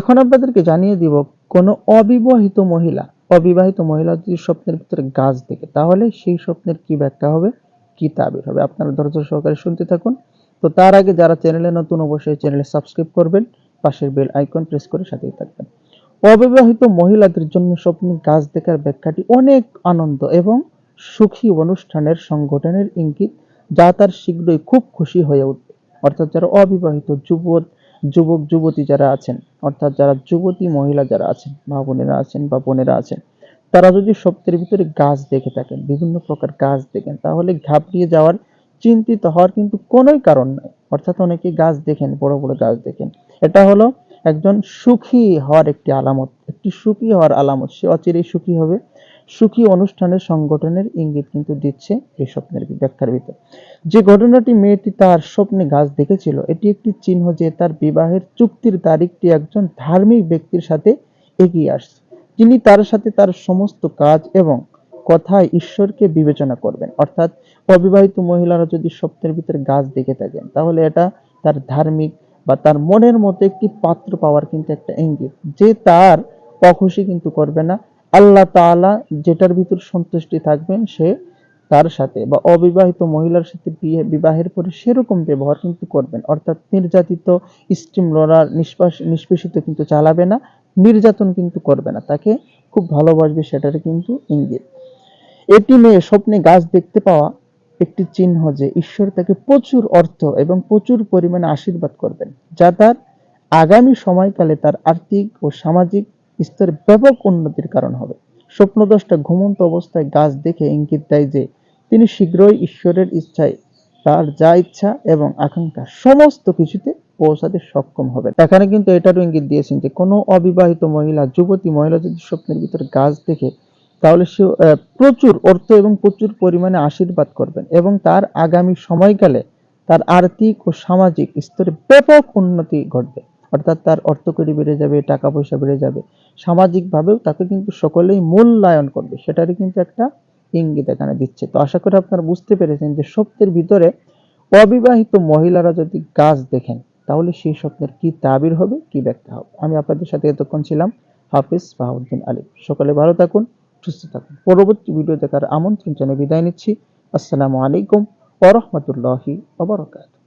এখন আপনাদেরকে জানিয়ে দিব, কোনো অবিবাহিত মহিলা অবিবাহিত মহিলা যদি স্বপ্নের ভিতরে গাছ দেখে, তাহলে সেই স্বপ্নের কি ব্যাখ্যা হবে? কি তাবির হবে? আপনারা ধৈর্য সহকারে শুনতে থাকুন। তো তার আগে যারা চ্যানেলে নতুন অবশ্যই চ্যানেলে সাবস্ক্রাইব করবেন, পাশের বেল আইকন প্রেস করে সাথেই থাকবেন। অবিবাহিত মহিলাদের জন্য স্বপ্নে গাছ দেখার ব্যাখ্যাটি অনেক আনন্দ এবং সুখী অনুষ্ঠানের সংগঠনের ইঙ্গিত, যা তার শীঘ্রই খুব খুশি হয়ে উঠবে। অর্থাৎ যারা অবিবাহিত যুবক যুবক, যুবতী যারা আছেন, অর্থাৎ যারা যুবতী মহিলা যারা আছেন, মা বোনেরা আছেন বা বোনেরা আছেন, তারা যদি স্বপ্নের ভিতরে গাছ দেখে থাকেন, বিভিন্ন প্রকার গাছ দেখেন, তাহলে ঘাবড়িয়ে যাওয়ার চিন্তিত হওয়ার কিন্তু কোনোই কারণ নাই। অর্থাৎ অনেকে গাছ দেখেন, বড় বড় গাছ দেখেন। এটা হলো একজন সুখী হওয়ার একটি আলামত, একটি সুখী হওয়ার আলামত, সে অচিরেই সুখী হবে। সুখী অনুষ্ঠানের সংগঠনের ইঙ্গিত কিন্তু দিচ্ছে এই স্বপ্নের ব্যাখ্যার ভিতর। যে ঘটনাটি মেয়েটি তার স্বপ্নে গাছ দেখেছিল, এটি একটি চিহ্ন যে তার বিবাহের চুক্তির তারিখটি একজন ধার্মিক ব্যক্তির সাথে এগিয়ে আসছে। যিনি তার সাথে তার সমস্ত কাজ এবং কথায় ঈশ্বরকে বিবেচনা করবেন। অর্থাৎ অবিবাহিত মহিলারা যদি স্বপ্নের ভিতরে গাছ দেখে থাকেন, তাহলে এটা তার ধার্মিক বা তার মনের মতো একটি পাত্র পাওয়ার কিন্তু একটা ইঙ্গিত। যে তার অখুশি কিন্তু করবে না আল্লাহ তাআলা যেটার ভিতর সন্তুষ্টি থাকবেন সে তার সাথে বা অবিবাহিত মহিলার সাথে বিয়ে বিবাহের পরে সেরকম ব্যবহার কিন্তু করবেন। অর্থাৎ নির্যাতিত, স্টিম লড়ার নিষ্পাস নিষ্পেষিত কিন্তু চালাবে না, নির্যাতন কিন্তু করবে না। তাকে খুব ভালোবাসবে সেটার কিন্তু ইঙ্গিত। এটি মেয়ে স্বপ্নে গাছ দেখতে পাওয়া একটি চিহ্ন যে ঈশ্বর তাকে প্রচুর অর্থ এবং প্রচুর পরিমাণে আশীর্বাদ করবেন। যা তার আগামী সময়কালে তার আর্থিক ও সামাজিক স্তরে ব্যাপক উন্নতির কারণ হবে। স্বপ্নদশটা ঘুমন্ত অবস্থায় গাছ দেখে ইঙ্গিত দেয় যে, তিনি শীঘ্রই ঈশ্বরের ইচ্ছায় তার যা ইচ্ছা এবং আকাঙ্ক্ষা সমস্ত কিছুতে পৌঁছাতে সক্ষম হবে এখানে কিন্তু এটারও ইঙ্গিত দিয়েছেন যে, কোনো অবিবাহিত মহিলা, যুবতী মহিলা যদি স্বপ্নের ভিতরে গাছ দেখে, তাহলে সে প্রচুর অর্থ এবং প্রচুর পরিমাণে আশীর্বাদ করবেন এবং তার আগামী সময়কালে তার আর্থিক ও সামাজিক স্তরে ব্যাপক উন্নতি ঘটবে। অর্থাৎ তার অর্থকরী বেড়ে যাবে, টাকা পয়সা বেড়ে যাবে। সামাজিকভাবেও তাকে কিন্তু সকলেই মূল্যায়ন করবে। সেটারই কিন্তু একটা ইঙ্গিত এখানে দিচ্ছে। তো আশা করি আপনারা বুঝতে পেরেছেন যে স্বপ্নের ভিতরে অবিবাহিত মহিলারা যদি গাছ দেখেন, তাহলে সেই স্বপ্নের কি তাবির হবে, কি ব্যাখ্যা হবে? আমি আপনাদের সাথে এতক্ষণ ছিলাম হাফিজ বাহাউদ্দিন আলী। সকালে ভালো থাকুন, সুস্থ থাকুন। পরবর্তী ভিডিও দেখার আমন্ত্রণ জানিয়ে বিদায় নিচ্ছি। আসসালামু আলাইকুম ওরহমতুল্লাহি ওবরাকাতুহু